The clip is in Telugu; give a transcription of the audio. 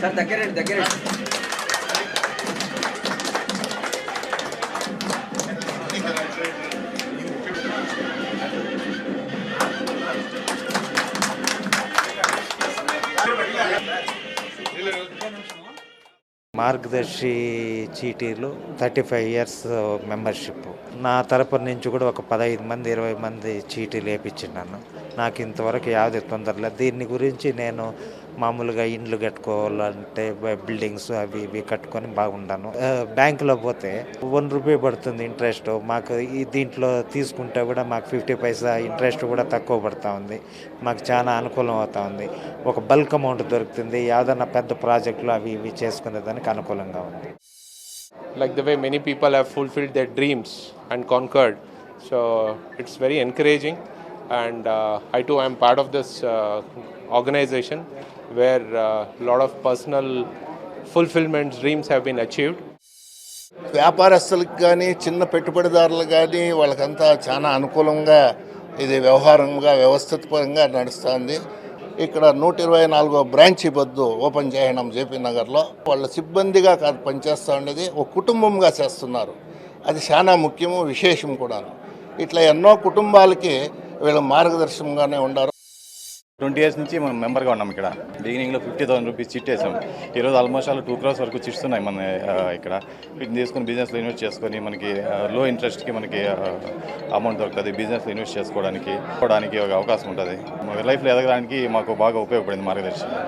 సార్ దగ్గరండి దగ్గరండి మార్గదర్శి చీటీలు థర్టీ ఫైవ్ ఇయర్స్ మెంబర్షిప్. నా తరపు నుంచి కూడా ఒక పదహైదు మంది ఇరవై మంది చీటీలు వేపించినాను నాకు ఇంతవరకు యావది తొందరలేదు. దీని గురించి నేను మామూలుగా ఇండ్లు కట్టుకోవాలంటే బిల్డింగ్స్ అవి ఇవి కట్టుకొని బాగుండాను బ్యాంకులో పోతే వన్ రూపీ పడుతుంది ఇంట్రెస్ట్. మాకు ఈ దీంట్లో తీసుకుంటే కూడా మాకు ఫిఫ్టీ పైసా ఇంట్రెస్ట్ కూడా తక్కువ పడుతూ ఉంది. మాకు చాలా అనుకూలం అవుతా ఉంది. ఒక బల్క్ అమౌంట్ దొరుకుతుంది. ఏదైనా పెద్ద ప్రాజెక్టులు అవి ఇవి చేసుకునేదానికి అనుకూలంగా ఉంది. Like the way many people have fulfilled their dreams and conquered so it's very encouraging and I I too am part of this where organization where a lot of personal fulfillment dreams have been achieved. వ్యాపారస్తులకు కానీ చిన్న పెట్టుబడిదారులకు కానీ వాళ్ళకంతా చాలా అనుకూలంగా ఇది వ్యవహారంగా వ్యవస్థితపరంగా నడుస్తుంది. ఇక్కడ నూట ఇరవై నాలుగో బ్రాంచ్ బద్దు ఓపెన్ చేయడం జేపీ నగర్లో. వాళ్ళ సిబ్బందిగా కాదు పనిచేస్తూ ఉండేది ఒక కుటుంబంగా చేస్తున్నారు. అది చాలా ముఖ్యము విశేషం కూడా ఇట్లా ఎన్నో కుటుంబాలకి వీళ్ళు మార్గదర్శకంగానే ఉండారు. ట్వంటీ ఇయర్స్ నుంచి మనం మెంబర్గా ఉన్నాం ఇక్కడ. బిగినింగ్లో ఫిఫ్టీ థౌసండ్ రూపీస్ చిట్ వేసాం ఈరోజు ఆల్మోస్ట్ ఆల్ టూ క్రోర్స్ వరకు చిట్స్ ఉన్నాయి మన ఇక్కడ. వీటిని తీసుకొని బిజినెస్లో ఇన్వెస్ట్ చేసుకొని మనకి లో ఇంట్రెస్ట్కి మనకి అమౌంట్ దొరుకుతుంది బిజినెస్లో ఇన్వెస్ట్ చేసుకోవడానికి పోవడానికి ఒక అవకాశం ఉంటుంది. లైఫ్లో ఎదగడానికి మాకు బాగా ఉపయోగపడింది మార్గదర్శకం.